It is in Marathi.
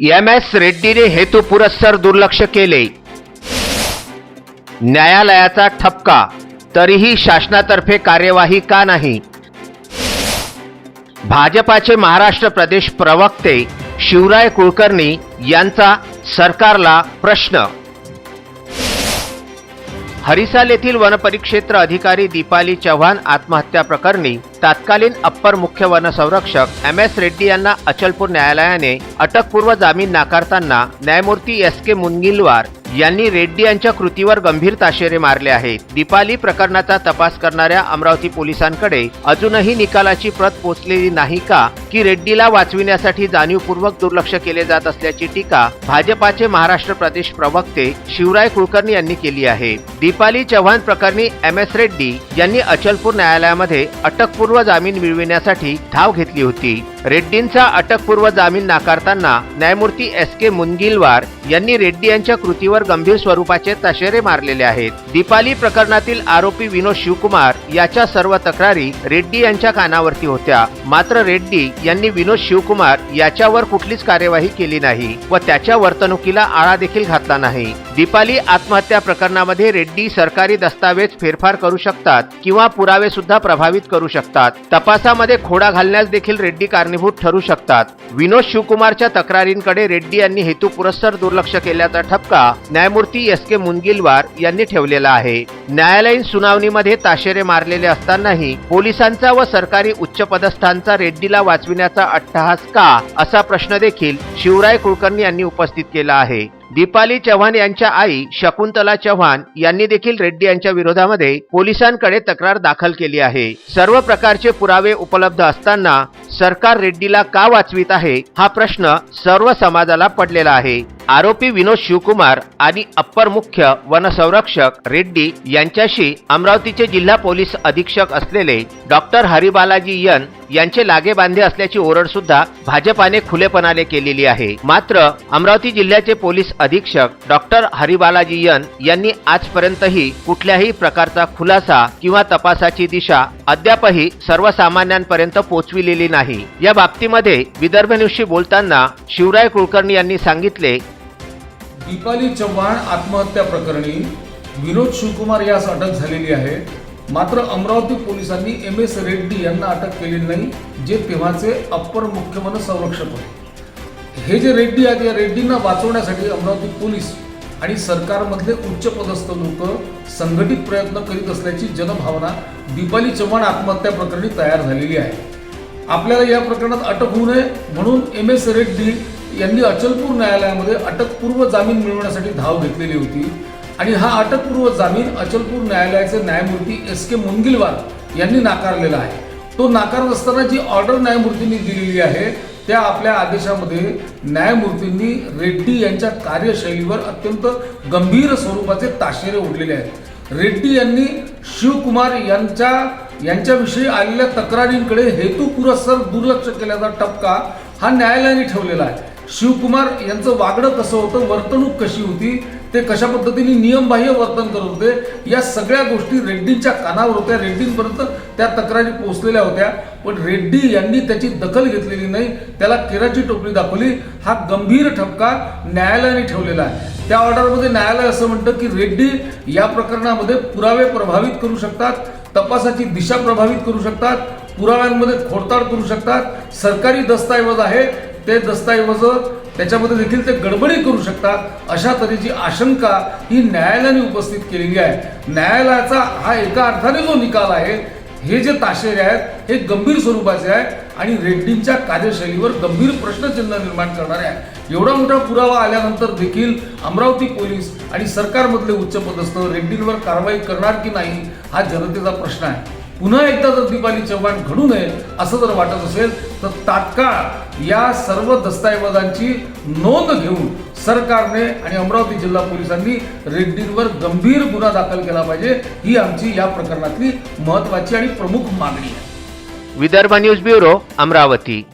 एम एस रेड्डीने हेतुपुरस्सर दुर्लक्ष केले. न्यायालयाचा ठपका तरीही शासनातर्फे कार्यवाही का नाही? भाजपाचे महाराष्ट्र प्रदेश प्रवक्ते शिवराय कुलकर्णी यांचा सरकारला प्रश्न हरिसाल येथील वनपरिक्षेत्र अधिकारी दीपाली चव्हाण आत्महत्या प्रकरणी तत्कालीन अप्पर मुख्य वनसंरक्षक एम एस रेड्डी यांना अचलपूर न्यायालयाने अटकपूर्व जामीन नाकारताना न्यायमूर्ती एस के मुनगिलवार यांनी रेड्डी यांच्या कृतीवर गंभीर ताशेरे मारले आहेत. दीपाली प्रकरणाचा तपास करणाऱ्या अमरावती पोलिसांकडे अजूनही निकालाची प्रत पोचलेली नाही का? की रेड्डीला वाचविण्यासाठी जाणीवपूर्वक दुर्लक्ष केले जात असल्याची टीका भाजपाचे महाराष्ट्र प्रदेश प्रवक्ते शिवराय कुलकर्णी यांनी केली आहे. दीपाली चव्हाण प्रकरणी एम एस रेड्डी यांनी अचलपूर न्यायालयामध्ये अटकपूर्व जामीन मिळविण्यासाठी धाव घेतली होती. रेड्डींचा अटकपूर्व जामीन नाकारताना न्यायमूर्ती एस के मुनगिलवार यांनी रेड्डी यांच्या कृतीवर गंभीर स्वरूपाचे तशेरे मारलेले आहेत. दीपाली प्रकरणातील आरोपी विनोद शिवकुमार याच्या सर्व तक्रारी रेड्डी यांच्या कानावरती होत्या. मात्र रेड्डी यांनी विनोद शिवकुमार याच्यावर कुठलीच कार्यवाही केली नाही व त्याच्या वर्तणुकीला आळा देखील घातला नाही. दीपाली आत्महत्या प्रकरणामध्ये रेड्डी सरकारी दस्तावेज फेरफार करू शकतात किंवा पुरावे सुद्धा प्रभावित करू शकतात. तपासामध्ये खोडा घालण्यास देखील रेड्डी कारणीभूत ठरू शकतात. विनोद शिवकुमारच्या तक्रारींकडे रेड्डी यांनी हेतुपुरस्सर दुर्लक्ष केल्याचा ठपका न्यायमूर्ती एस के मुनगिलवार यांनी ठेवलेला आहे. न्यायालयीन सुनावणीमध्ये ताशेरे मारलेले असतानाही पोलिसांचा व सरकारी उच्च पदस्थांचा रेड्डीला वाचविण्याचा अट्टहास का असा प्रश्न देखील शिवराय कुलकर्णी यांनी उपस्थित केला आहे. दीपाली चव्हाण यांच्या आई शकुंतला चव्हाण यांनी देखील रेड्डी यांच्या विरोधामध्ये पोलिसांकडे तक्रार दाखल केली आहे. सर्व प्रकारचे पुरावे उपलब्ध असताना सरकार रेड्डीला का वाचवित आहे हा प्रश्न सर्व समाजाला पडलेला आहे. आरोपी विनोद शिवकुमार आणि अप्पर मुख्य वनसंरक्षक रेड्डी यांच्याशी अमरावतीचे जिल्हा पोलीस अधीक्षक असलेले डॉक्टर हरिबालाजी यन यांचे लागे बांधे असल्याची ओरड सुद्धा भाजपाने खुलेपणाने केलेली आहे. मात्र अमरावती जिल्ह्याचे पोलीस अधीक्षक डॉक्टर हरिबालाजी यन यांनी आजपर्यंतही कुठल्याही प्रकारचा खुलासा किंवा तपासाची दिशा अद्यापही सर्वसामान्यांपर्यंत पोहोचविलेली नाही. या बाबतीमध्ये विदर्भ न्यूजशी बोलताना शिवराय कुलकर्णी यांनी सांगितले दीपाली चव्हाण आत्महत्या प्रकरणी विनोद शिवकुमार यास अटक झालेली आहे. मात्र अमरावती पोलिसांनी एम एस रेड्डी यांना अटक केलेली नाही जे तेव्हाचे अप्पर मुख्य संरक्षक होते. हे जे रेड्डी आहेत या रेड्डींना वाचवण्यासाठी अमरावती पोलीस आणि सरकारमधले उच्चपदस्थ लोक संघटित प्रयत्न करीत असल्याची जनभावना दीपाली चव्हाण आत्महत्या प्रकरणी तयार झालेली आहे. आपल्याला या प्रकरणात अटक होऊ नये म्हणून एम एस रेड्डी यांनी अचलपूर न्यायालयामध्ये अटकपूर्व जामीन मिळवण्यासाठी धाव घेतलेली होती आणि हा अटकपूर्व जामीन अचलपूर न्यायालयाचे न्यायमूर्ती एस के मुनगिलवार यांनी नाकारलेला आहे. तो नाकारत असताना जी ऑर्डर न्यायमूर्तींनी दिलेली आहे त्या आपल्या आदेशामध्ये न्यायमूर्तींनी रेड्डी यांच्या कार्यशैलीवर अत्यंत गंभीर स्वरूपाचे ताशेरे ओढलेले आहेत. रेड्डी यांनी शिवकुमार यांच्या यांच्याविषयी आलेल्या तक्रारींकडे हेतुपुरस्सर दुर्लक्ष केल्याचा टपका हा न्यायालयाने ठेवलेला आहे. शिवकुमार यांचं वागणं कसं होतं वर्तणूक कशी होती ते कशा पद्धतीने नियमबाह्य वर्तन करत होते या सगळ्या गोष्टी रेड्डींच्या कानावर होत्या. रेड्डींपर्यंत त्या तक्रारी पोहोचलेल्या होत्या पण रेड्डी यांनी त्याची दखल घेतलेली नाही त्याला केराची टोपली दाखवली. हा गंभीर ठपका न्यायालयाने ठेवलेला आहे. त्या ऑर्डरमध्ये न्यायालय असं म्हणतं की रेड्डी या प्रकरणामध्ये पुरावे प्रभावित करू शकतात तपासाची दिशा प्रभावित करू शकतात पुराव्यांमध्ये खोडताड करू शकतात सरकारी दस्तऐवज आहे ते दस्तऐवज त्याच्यामध्ये देखील ते गडबडी करू शकतात अशा तऱ्हेची आशंका ही न्यायालयाने उपस्थित केलेली आहे. न्यायालयाचा हा एका अर्थाने जो निकाल आहे हे जे ताशेरे आहेत हे गंभीर स्वरूपाचे आहे आणि रेड्डींच्या कार्यशैलीवर गंभीर प्रश्नचिन्ह निर्माण करणारे आहे एवढा मोठा पुरावा आल्यानंतर देखील अमरावती पोलीस आणि सरकारमधले उच्चपदस्थ रेड्डींवर कारवाई करणार की नाही हा जनतेचा प्रश्न आहे. पुन्हा एकदा जर दीपाली चव्हाण घडू नये असं जर वाटत असेल तर तात्काळ या सर्व दस्तऐवजांची नोंद घेऊन सरकारने आणि अमरावती जिल्हा पोलिसांनी रेड्डींवर गंभीर गुन्हा दाखल केला पाहिजे ही आमची या प्रकरणातली महत्वाची आणि प्रमुख मागणी आहे. Vidarbha news bureau Amravati.